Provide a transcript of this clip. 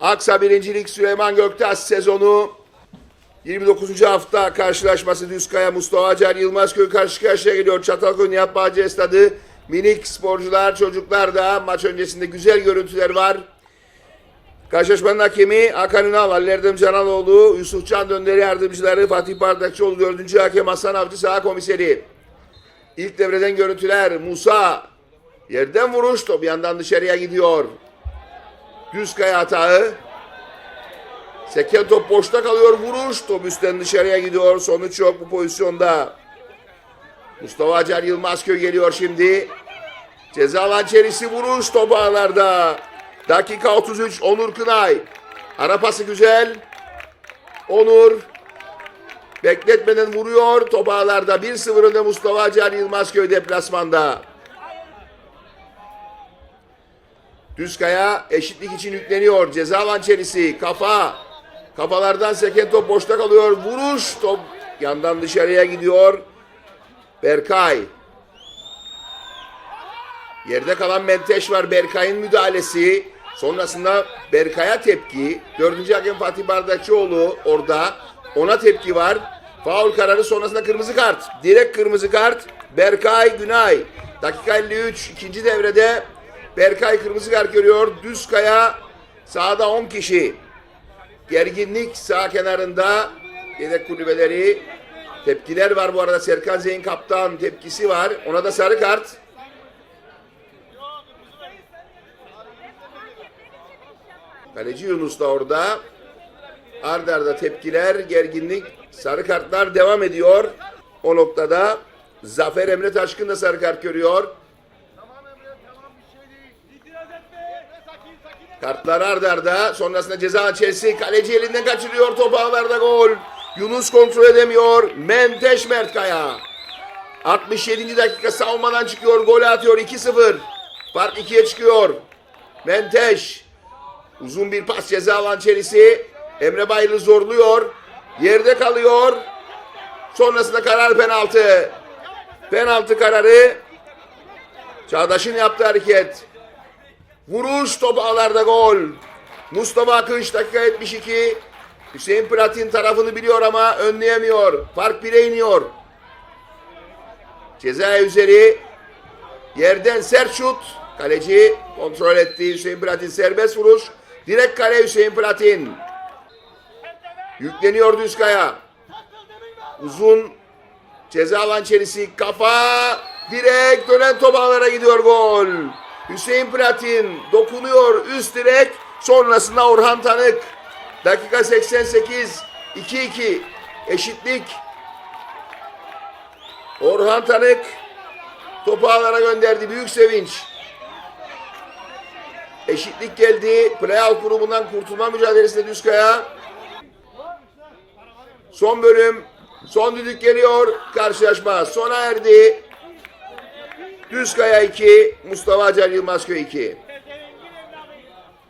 Aksa birincilik Süleyman Göktaş sezonu 29. hafta karşılaşması Düzkaya Mustafa Acar Yılmazköy karşı karşıya geliyor. Çatalköy Nihat Bahçe Stadı. Minik sporcular, çocuklar da maç öncesinde güzel görüntüler var. Karşılaşmanın hakemi Hakan Ünal, Ali Erdem Canaloğlu, Yusuf Can Dönderi yardımcıları, Fatih Bardakçıoğlu, 4. hakem Hasan Avcı saha komiseri. İlk devreden görüntüler Musa yerden vuruş top yandan dışarıya gidiyor. Düz kaya hatağı. Seken top boşta kalıyor vuruş top üstten dışarıya gidiyor. Sonuç yok bu pozisyonda. Mustafa Acar Yılmazköy geliyor şimdi. Ceza alan içerisi vuruş top ağlarda. Dakika 33 Onur Kınay. Ara pası güzel. Onur bekletmeden vuruyor. Top ağlarda 1-0 önde Mustafa Acar Yılmazköy deplasmanda. Düzkaya eşitlik için yükleniyor. Ceza alan içerisi. Kafa. Kafalardan seken top boşta kalıyor. Vuruş. Top yandan dışarıya gidiyor. Berkay. Yerde kalan Menteş var. Berkay'ın müdahalesi. Sonrasında Berkay'a tepki. Dördüncü hakem Fatih Bardakçıoğlu orada. Ona tepki var. Faul kararı sonrasında kırmızı kart. Direkt kırmızı kart. Berkay Günay. Dakika 53. ikinci devrede Berkay kırmızı kart görüyor. Düzkaya sahada 10 kişi. Gerginlik sağ kenarında. Yedek kulübeleri. Tepkiler var bu arada. Serkan Zeyn kaptan tepkisi var. Ona da sarı kart. Kaleci Yunus da orada. Arda arda tepkiler, gerginlik, sarı kartlar devam ediyor. O noktada Zafer Emre Taşkın da sarı kart görüyor. Kartlar arda arda. Sonrasında ceza içerisi. Kaleci elinden kaçırıyor. Top ağlarda gol. Yunus kontrol edemiyor. Menteş Mertkaya. 67. dakika savunmadan çıkıyor. Gol atıyor. 2-0. Fark 2'ye çıkıyor. Menteş. Uzun bir pas ceza alan içerisi. Emre Bayırlı zorluyor. Yerde kalıyor. Sonrasında karar penaltı. Penaltı kararı. Çağdaş'ın yaptığı hareket. Vuruş top ağlarda gol. Mustafa Akınç dakika 72. Hüseyin Platin tarafını biliyor ama önleyemiyor. Fark 1'e iniyor. Ceza üzeri. Yerden sert şut. Kaleci kontrol etti. Hüseyin Platin serbest vuruş. Direkt kale Hüseyin Platin. Yükleniyor Düzkaya. Uzun ceza alan içerisi kafa. Direkt dönen top ağlara gidiyor gol. Hüseyin Platin dokunuyor üst direk. Sonrasında Orhan Tanık. Dakika 88. 2-2. Eşitlik. Orhan Tanık topu ağlara gönderdi. Büyük sevinç. Eşitlik geldi. Playoff grubundan kurtulma mücadelesinde Düzkaya. Son bölüm. Son düdük geliyor. Karşılaşma sona erdi. Düzkaya 2, Mustafa Acar Yılmazköy 2.